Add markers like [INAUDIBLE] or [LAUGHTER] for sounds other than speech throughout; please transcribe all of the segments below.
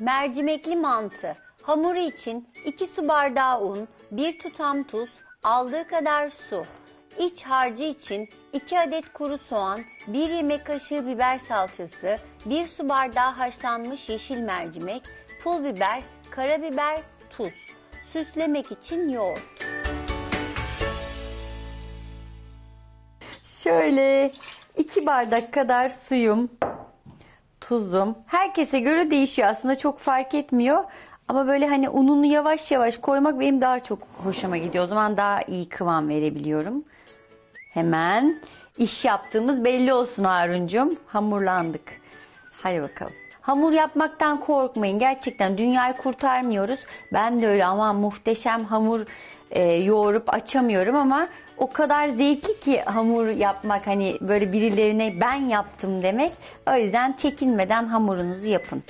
Mercimekli mantı. Hamuru için 2 su bardağı un, 1 tutam tuz, aldığı kadar su. İç harcı için 2 adet kuru soğan, 1 yemek kaşığı biber salçası, 1 su bardağı haşlanmış yeşil mercimek, pul biber, karabiber, tuz. Süslemek için yoğurt. Şöyle iki bardak kadar suyum, tuzum. Herkese göre değişiyor aslında çok fark etmiyor. Ama böyle hani ununu yavaş yavaş koymak benim daha çok hoşuma gidiyor. O zaman daha iyi kıvam verebiliyorum. Hemen iş yaptığımız belli olsun Harun'cum. Hamurlandık. Hadi bakalım. Hamur yapmaktan korkmayın. Gerçekten dünyayı kurtarmıyoruz. Ben de öyle ama muhteşem hamur e, yoğurup açamıyorum ama o kadar zevkli ki hamur yapmak hani böyle birilerine ben yaptım demek. O yüzden çekinmeden hamurunuzu yapın.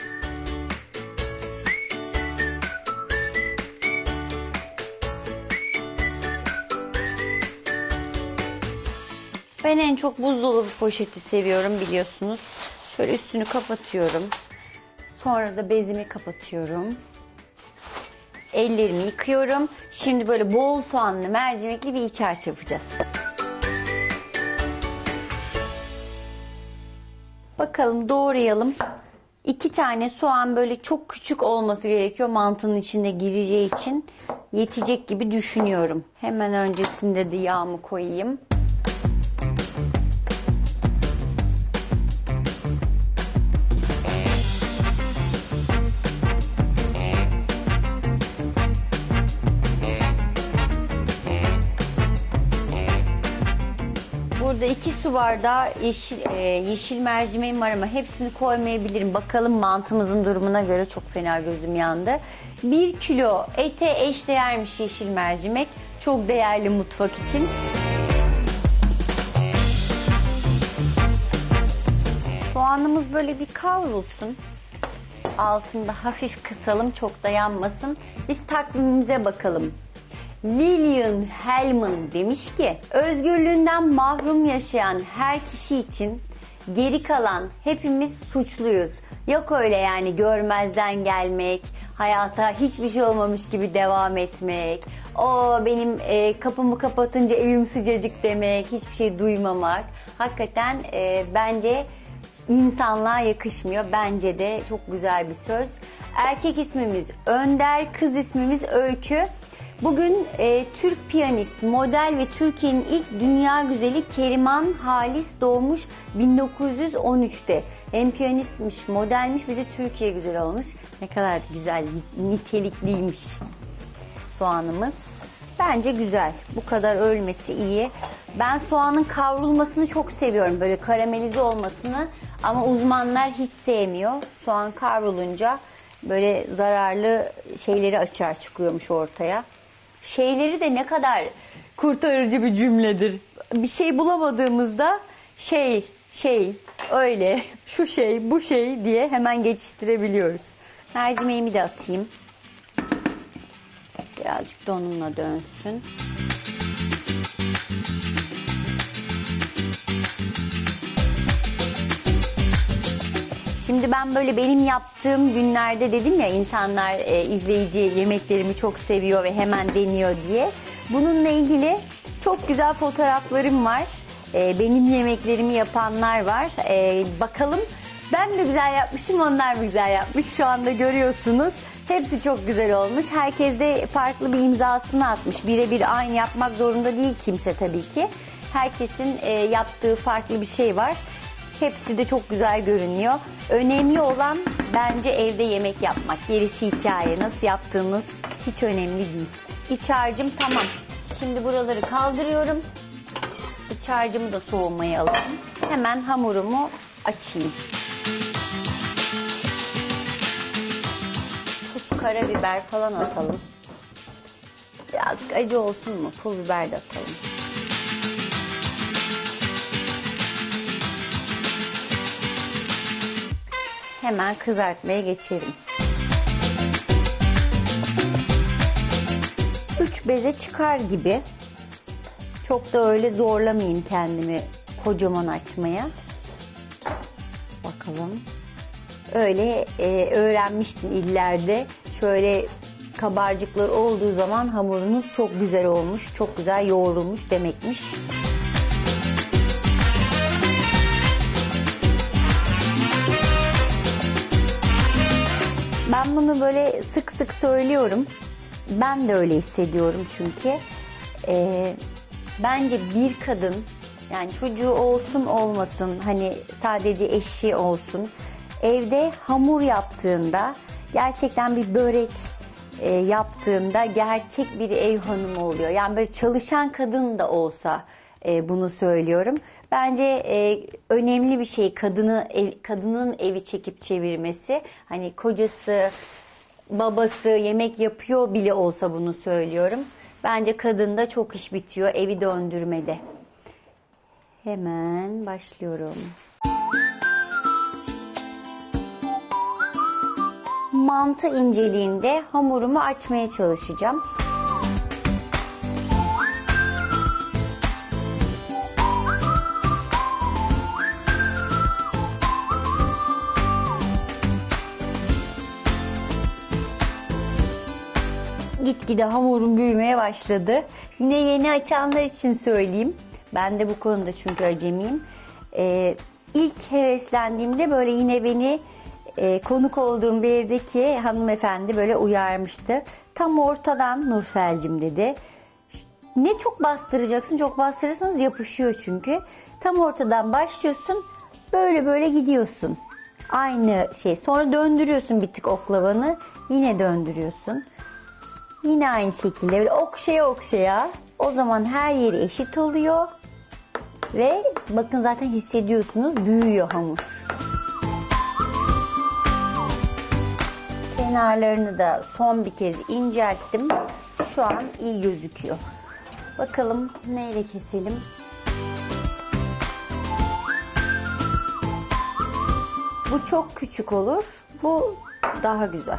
Ben en çok buzdolabı poşeti seviyorum biliyorsunuz. Şöyle üstünü kapatıyorum. Sonra da bezimi kapatıyorum. Ellerimi yıkıyorum. Şimdi böyle bol soğanlı mercimekli bir iç harç yapacağız. Bakalım doğrayalım. İki tane soğan böyle çok küçük olması gerekiyor mantının içinde gireceği için. Yetecek gibi düşünüyorum. Hemen öncesinde de yağımı koyayım. Burada iki su bardağı yeşil, e, yeşil mercimeğim var ama hepsini koymayabilirim. Bakalım mantımızın durumuna göre çok fena gözüm yandı. Bir kilo ete eşdeğermiş yeşil mercimek. Çok değerli mutfak için. Soğanımız böyle bir kavrulsun. Altında hafif kısalım çok da yanmasın. Biz takvimimize bakalım. Lillian Hellman demiş ki özgürlüğünden mahrum yaşayan her kişi için geri kalan hepimiz suçluyuz. Yok öyle yani görmezden gelmek, hayata hiçbir şey olmamış gibi devam etmek, o benim e, kapımı kapatınca evim sıcacık demek, hiçbir şey duymamak. Hakikaten e, bence insanlığa yakışmıyor. Bence de çok güzel bir söz. Erkek ismimiz Önder, kız ismimiz Öykü. Bugün e, Türk piyanist, model ve Türkiye'nin ilk dünya güzeli Keriman Halis doğmuş 1913'te. Hem piyanistmiş, modelmiş bir de Türkiye güzel olmuş. Ne kadar güzel, nitelikliymiş soğanımız. Bence güzel. Bu kadar ölmesi iyi. Ben soğanın kavrulmasını çok seviyorum. Böyle karamelize olmasını. Ama uzmanlar hiç sevmiyor. Soğan kavrulunca böyle zararlı şeyleri açığa çıkıyormuş ortaya. Şeyleri de ne kadar kurtarıcı bir cümledir. Bir şey bulamadığımızda şey, şey, öyle, şu şey, bu şey diye hemen geçiştirebiliyoruz. Mercimeğimi de atayım. Birazcık da onunla dönsün. Şimdi ben böyle benim yaptığım günlerde dedim ya insanlar e, izleyici yemeklerimi çok seviyor ve hemen deniyor diye. Bununla ilgili çok güzel fotoğraflarım var. E, benim yemeklerimi yapanlar var. E, bakalım ben mi güzel yapmışım onlar mı güzel yapmış şu anda görüyorsunuz. Hepsi çok güzel olmuş. Herkes de farklı bir imzasını atmış. Birebir aynı yapmak zorunda değil kimse tabii ki. Herkesin e, yaptığı farklı bir şey var. Hepsi de çok güzel görünüyor. Önemli olan bence evde yemek yapmak. Gerisi hikaye. Nasıl yaptığınız hiç önemli değil. İç harcım tamam. Şimdi buraları kaldırıyorum. İç harcımı da soğumaya alalım. Hemen hamurumu açayım. Tuz, karabiber falan atalım. Birazcık acı olsun mu? Pul biber de atalım. Hemen kızartmaya geçelim. Üç beze çıkar gibi. Çok da öyle zorlamayayım kendimi kocaman açmaya. Bakalım. öyle e, öğrenmiştim illerde. Şöyle kabarcıklar olduğu zaman hamurunuz çok güzel olmuş, çok güzel yoğrulmuş demekmiş. Bunu böyle sık sık söylüyorum. Ben de öyle hissediyorum çünkü. Ee, bence bir kadın yani çocuğu olsun olmasın hani sadece eşi olsun evde hamur yaptığında gerçekten bir börek e, yaptığında gerçek bir ev hanımı oluyor. Yani böyle çalışan kadın da olsa e, bunu söylüyorum. Bence e, önemli bir şey kadını ev, kadının evi çekip çevirmesi. Hani kocası, babası yemek yapıyor bile olsa bunu söylüyorum. Bence kadında çok iş bitiyor evi döndürmede. Hemen başlıyorum. Mantı inceliğinde hamurumu açmaya çalışacağım. Gitgide hamurum büyümeye başladı. Yine yeni açanlar için söyleyeyim. Ben de bu konuda çünkü acemiyim. Ee, ilk heveslendiğimde böyle yine beni e, konuk olduğum bir evdeki hanımefendi böyle uyarmıştı. Tam ortadan Nurselcim dedi. Ne çok bastıracaksın çok bastırırsanız yapışıyor çünkü. Tam ortadan başlıyorsun böyle böyle gidiyorsun. Aynı şey sonra döndürüyorsun bir tık oklavanı yine döndürüyorsun. Yine aynı şekilde böyle okşaya okşaya o zaman her yeri eşit oluyor. Ve bakın zaten hissediyorsunuz büyüyor hamur. Kenarlarını da son bir kez incelttim. Şu an iyi gözüküyor. Bakalım neyle keselim? Bu çok küçük olur. Bu daha güzel.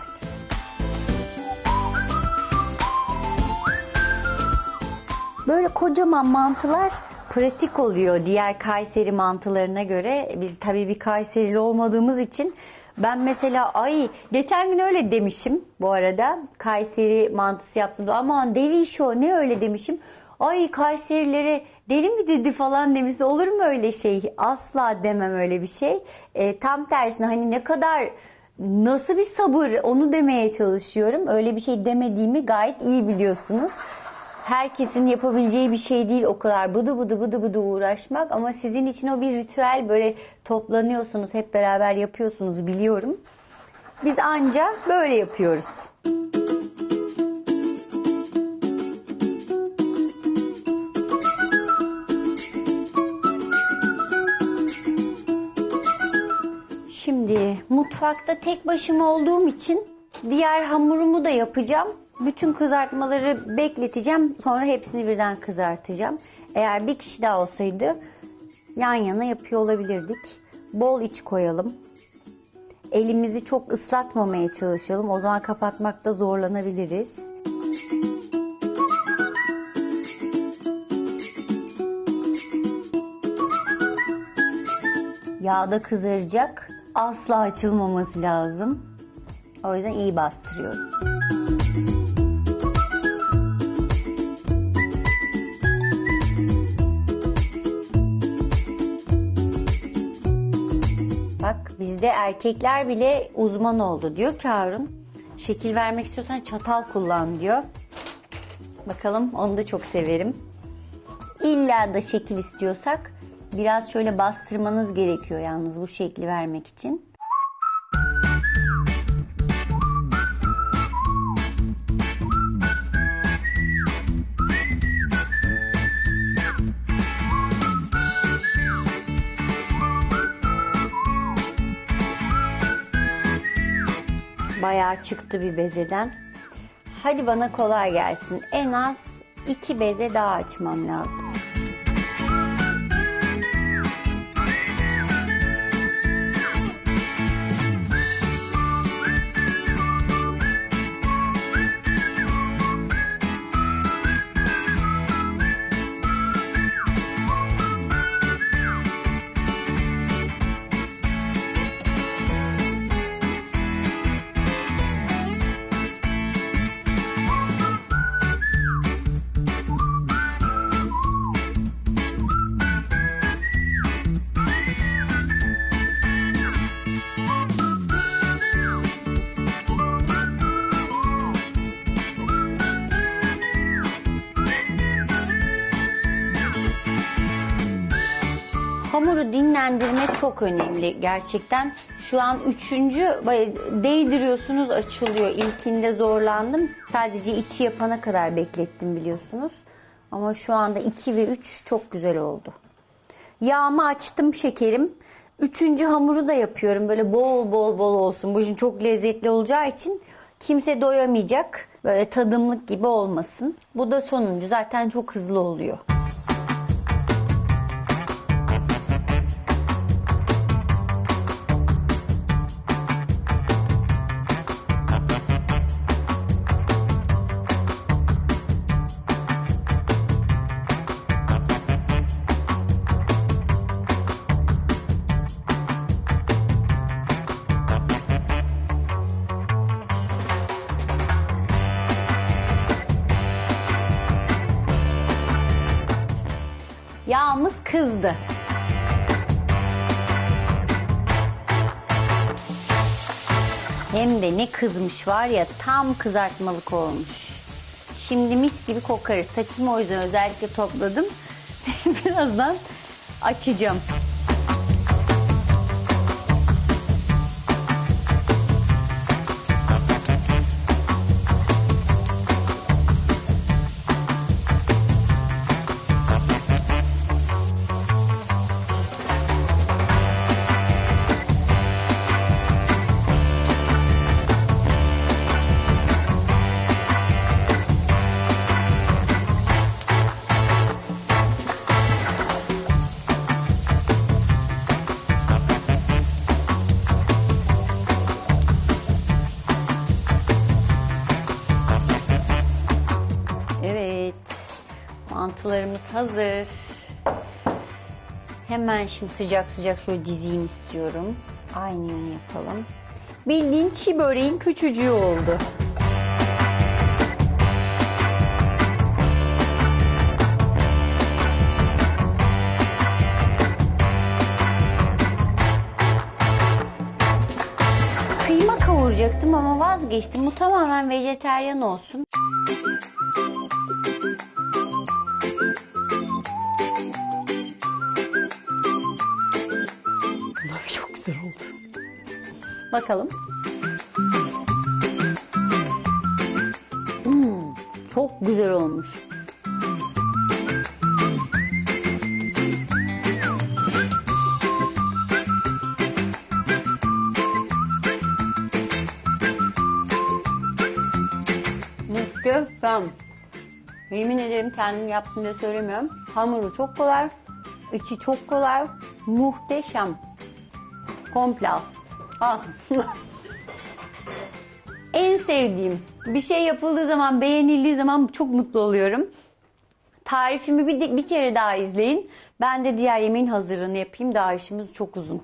Böyle kocaman mantılar pratik oluyor diğer Kayseri mantılarına göre. Biz tabii bir Kayserili olmadığımız için ben mesela ay geçen gün öyle demişim bu arada. Kayseri mantısı yaptım. Aman deli iş o ne öyle demişim. Ay Kayserilere deli mi dedi falan demiş. Olur mu öyle şey? Asla demem öyle bir şey. E, tam tersine hani ne kadar nasıl bir sabır onu demeye çalışıyorum. Öyle bir şey demediğimi gayet iyi biliyorsunuz herkesin yapabileceği bir şey değil o kadar bıdı bıdı bıdı bıdı uğraşmak ama sizin için o bir ritüel böyle toplanıyorsunuz hep beraber yapıyorsunuz biliyorum. Biz anca böyle yapıyoruz. Şimdi mutfakta tek başıma olduğum için diğer hamurumu da yapacağım. Bütün kızartmaları bekleteceğim. Sonra hepsini birden kızartacağım. Eğer bir kişi daha olsaydı yan yana yapıyor olabilirdik. Bol iç koyalım. Elimizi çok ıslatmamaya çalışalım. O zaman kapatmakta zorlanabiliriz. Yağda kızaracak. Asla açılmaması lazım. O yüzden iyi bastırıyorum. Bizde erkekler bile uzman oldu diyor ki Harun. Şekil vermek istiyorsan çatal kullan diyor. Bakalım onu da çok severim. İlla da şekil istiyorsak biraz şöyle bastırmanız gerekiyor yalnız bu şekli vermek için. Bayağı çıktı bir bezeden. Hadi bana kolay gelsin. En az iki beze daha açmam lazım. Hamuru dinlendirmek çok önemli gerçekten. Şu an üçüncü değdiriyorsunuz açılıyor. İlkinde zorlandım. Sadece içi yapana kadar beklettim biliyorsunuz. Ama şu anda 2 ve 3 çok güzel oldu. Yağımı açtım şekerim. Üçüncü hamuru da yapıyorum. Böyle bol bol bol olsun. Bu işin çok lezzetli olacağı için kimse doyamayacak. Böyle tadımlık gibi olmasın. Bu da sonuncu. Zaten çok hızlı oluyor. Yağımız kızdı. Hem de ne kızmış var ya tam kızartmalık olmuş. Şimdi mis gibi kokarız. Saçımı o yüzden özellikle topladım. [LAUGHS] Birazdan açacağım. Mantılarımız hazır. Hemen şimdi sıcak sıcak şöyle dizeyim istiyorum. Aynı yönü yapalım. Bildiğin çi böreğin küçücüğü oldu. Kıyma kavuracaktım ama vazgeçtim. Bu tamamen vejeteryan olsun. Bakalım. Hmm, çok güzel olmuş. Muhteşem. Yemin ederim kendim yaptım diye söylemiyorum. Hamuru çok kolay. içi çok kolay. Muhteşem. Komple al. En sevdiğim. Bir şey yapıldığı zaman, beğenildiği zaman çok mutlu oluyorum. Tarifimi bir, bir kere daha izleyin. Ben de diğer yemeğin hazırlığını yapayım. Daha işimiz çok uzun.